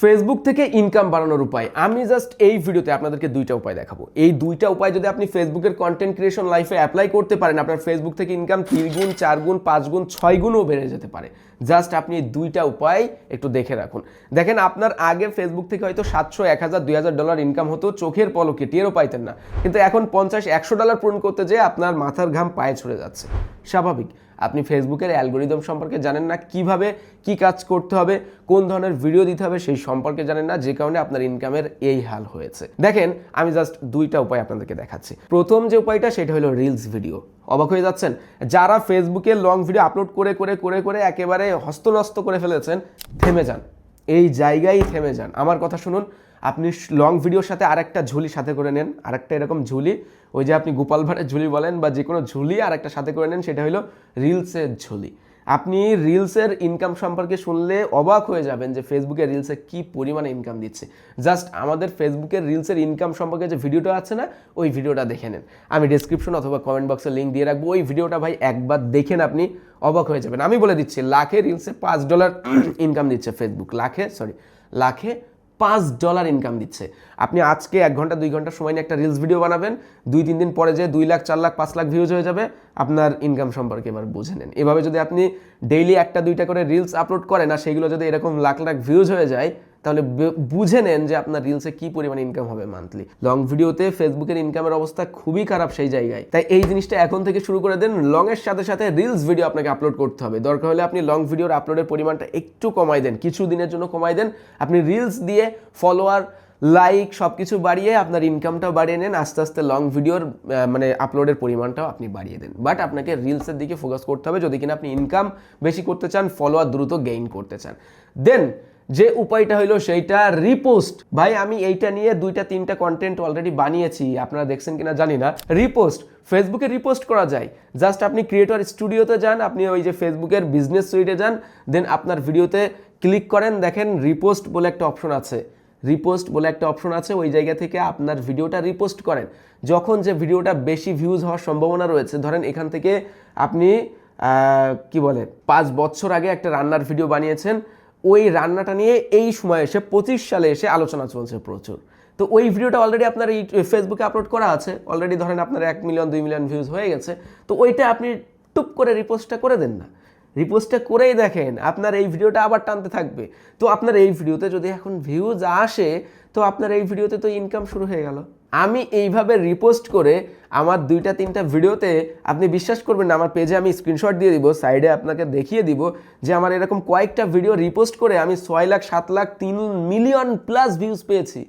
Facebook থেকে income বাড়ানোর উপায়। আমি জাস্ট এই ভিডিওতে আপনাদেরকে দুইটা উপায় দেখাবো। এই দুইটা উপায় যদি আপনি ফেসবুকের কন্টেন্ট ক্রিয়েশন লাইফে অ্যাপ্লাই করতে পারেন, আপনার ফেসবুক থেকে ইনকাম তিন গুণ চার গুণ পাঁচ গুণ ছয় গুণও বেড়ে যেতে পারে। জাস্ট আপনি এই দুইটা উপায় একটু দেখে রাখুন। দেখেন, আপনার আগে ফেসবুক থেকে হয়তো সাতশো, এক হাজার, দুই হাজার ডলার ইনকাম হতো, চোখের পলকে, টেরও পাইতেন না। কিন্তু এখন পঞ্চাশ, একশো ডলার পূরণ করতে যেয়ে আপনার মাথার ঘাম পায়ে ছড়ে যাচ্ছে। স্বাভাবিক। আপনি ফেসবুকের অ্যালগোরিদম সম্পর্কে জানেন না, কীভাবে কি কাজ করতে হবে, কোন ধরনের ভিডিও দিতে হবে সেই সম্পর্কে জানেন না, যে কারণে আপনার ইনকামের এই হাল হয়েছে। দেখেন, আমি জাস্ট দুইটা উপায় আপনাদেরকে দেখাচ্ছি। প্রথম যে উপায়টা, সেটা হলো রিলস ভিডিও অবাক হয়ে যাচ্ছেন? যারা ফেসবুকে লং ভিডিও আপলোড করে করে করে করে একেবারে হস্তনস্ত করে ফেলেছেন, থেমে যান। এই জায়গায় থেমে যান। আমার কথা শুনুন, আপনি লং ভিডিওর সাথে আরেকটা ঝুলি সাথে করে নেন। আরেকটা এরকম ঝুলি, ওই যে আপনি গোপাল ভাঁড়ের ঝুলি বলেন বা যে কোনো ঝুলি আরেকটা সাথে করে নেন, সেটা হলো রিলসের ঝুলি। আপনি রিলসের ইনকাম সম্পর্কে শুনলে অবাক হয়ে যাবেন যে ফেসবুকে রিলসে কি পরিমাণে ইনকাম দিচ্ছে। জাস্ট আমাদের ফেসবুকের রিলসের ইনকাম সম্পর্কে যে ভিডিওটা আছে না, ওই ভিডিওটা দেখে নেন। আমি ডিসক্রিপশন অথবা কমেন্ট বক্সে লিঙ্ক দিয়ে রাখব। ওই ভিডিওটা ভাই একবার দেখেন আপনি, অবাক হয়ে যাবেন। আমি বলে দিচ্ছি, লাখে রিলসে পাঁচ ডলার ইনকাম দিচ্ছে ফেসবুক লাখে সরি লাখে পাঁচ ডলার ইনকাম দিচ্ছে। আপনি আজকে এক ঘণ্টা, দুই ঘণ্টা সময় নিয়ে একটা রিলস ভিডিও বানাবেন, দুই, তিন দিন পরে যে দুই লাখ, চার লাখ, পাঁচ লাখ ভিউজ হয়ে যাবে, আপনার ইনকাম সম্পর্কে এবার বুঝে নেন। এভাবে যদি আপনি ডেইলি একটা, দুইটা করে রিলস আপলোড করেন আর সেইগুলো যদি এরকম লাখ লাখ ভিউজ হয়ে যায় তাহলে বুঝে নেন যে আপনার রিলসে কি পরিমাণ ইনকাম হবে মান্থলি লং ভিডিওতে ফেসবুকের ইনকামের অবস্থা খুবই খারাপ সেই জায়গায়। তাই এই জিনিসটা এখন থেকে শুরু করে দেন। লং এর সাথে সাথে রিলস ভিডিও আপনাকে আপলোড করতে হবে। দরকার হলে আপনি লং ভিডিওর আপলোডের পরিমাণটা একটু কমাই দেন। কিছু দিনের জন্য কমাই দেন। আপনি রিলস দিয়ে ফলোয়ার লাইক সব কিছু বাড়িয়ে আপনার ইনকামটাও বাড়িয়ে নেন। আস্তে আস্তে লং ভিডিওর মানে আপলোডের পরিমাণটাও আপনি বাড়িয়ে দেন। বাট আপনাকে রিলসের দিকে ফোকাস করতে হবে। যদি কিনা আপনি ইনকাম বেশি করতে চান ফলোয়ার দ্রুত গেইন করতে চান। দেন যে উপায়টা হলো সেইটা রিপোস্ট ভাই, আমি এইটা নিয়ে দুইটা, তিনটা কন্টেন্ট অলরেডি বানিয়েছি, আপনারা দেখছেন কিনা জানি না। রিপোস্ট ফেসবুকে রিপোস্ট করা যায়। জাস্ট আপনি ক্রিয়েটর স্টুডিওতে যান, আপনি ওই যে ফেসবুকের বিজনেস সুইটে যান দেন আপনার ভিডিওতে ক্লিক করেন, দেখেন রিপোস্ট বলে একটা অপশন আছে। রিপোস্ট বলে একটা অপশন আছে, ওই জায়গা থেকে আপনার ভিডিওটা রিপোস্ট করেন। যখন যে ভিডিওটা বেশি ভিউজ হওয়ার সম্ভাবনা রয়েছে, ধরেন এখান থেকে আপনি কি বলে, পাঁচ বছর আগে একটা রান্নার ভিডিও বানিয়েছেন ওই রান্নাটা নিয়ে এই সময় এসে, পঁচিশ সালে এসে আলোচনা চলছে প্রচুর। তো ওই ভিডিওটা অলরেডি আপনার এই ফেসবুকে আপলোড করা আছে। অলরেডি ধরেন আপনার এক মিলিয়ন দুই মিলিয়ন ভিউজ হয়ে গেছে। তো ওইটা আপনি টুপ করে রিপোস্টটা করে দেন না। রিপোস্টটা করেই দেখেন, আপনার এই ভিডিওটা আবার টানতে থাকবে। তো আপনার এই ভিডিওতে যদি এখন ভিউজ আসে, তো আপনার এই ভিডিওতে তো ইনকাম শুরু হয়ে গেল। আমি এইভাবে রিপোস্ট করে আমার দুইটা, তিনটা ভিডিওতে আপনি বিশ্বাস করবেন না, আমার পেজে আমি স্ক্রিনশট দিয়ে দিব সাইডে আপনাকে দেখিয়ে দিব যে আমার এরকম কয়েকটা ভিডিও রিপোস্ট করে আমি ছয় লাখ, সাত লাখ, তিন মিলিয়ন প্লাস ভিউজ পেয়েছি।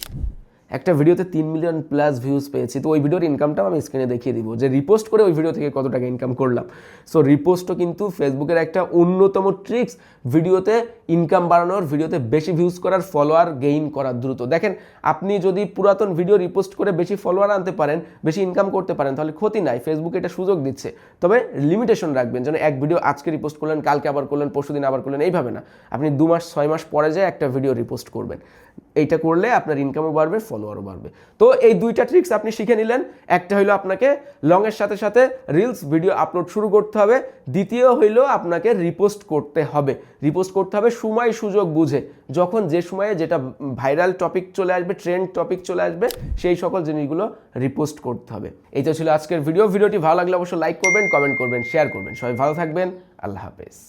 একটা ভিডিওতে তিন মিলিয়ন প্লাস ভিউজ পেয়েছি, তো ওই ভিডিওর ইনকামটাও আমি স্ক্রিনে দেখিয়ে দিব যে রিপোস্ট করে ওই ভিডিও থেকে কত টাকা ইনকাম করলাম। সো রিপোস্টও কিন্তু ফেসবুকের একটা অন্যতম ট্রিক্স ভিডিওতে ইনকাম বাড়ানোর, ভিডিওতে বেশি ভিউজ করার ফলোয়ার গেইন করার দ্রুত। দেখেন, আপনি যদি পুরাতন ভিডিও রিপোস্ট করে বেশি ফলোয়ার আনতে পারেন, বেশি ইনকাম করতে পারেন, তাহলে ক্ষতি নাই ফেসবুক এটা সুযোগ দিচ্ছে। তবে লিমিটেশন রাখবেন, যেন এক ভিডিও আজকে রিপোস্ট করলেন, কালকে আবার করলেন, পরশুদিন আবার করলেন, এইভাবে না। আপনি দু মাস, ছয় মাস পরে যায় একটা ভিডিও রিপোস্ট করবেন। এইটা করলে আপনার ইনকামও বাড়বে ফলোয়ারও বাড়বে। তো এই দুইটা ট্রিক্স আপনি শিখে নিলেন। একটা হইল আপনাকে লংয়ের সাথে সাথে রিলস ভিডিও আপলোড শুরু করতে হবে। দ্বিতীয় হইল আপনাকে রিপোস্ট করতে হবে। রিপোস্ট করতে হবে সময়, সুযোগ বুঝে। যখন যে সময়ে যেটা ভাইরাল টপিক চলে আসবে ট্রেন্ড টপিক চলে আসবে, সেই সকল জিনিসগুলো রিপোস্ট করতে হবে। এইটা ছিল আজকের ভিডিও ভিডিওটি ভালো লাগলে অবশ্যই লাইক করবেন কমেন্ট করবেন শেয়ার করবেন। সবাই ভালো থাকবেন। আল্লাহ হাফেজ।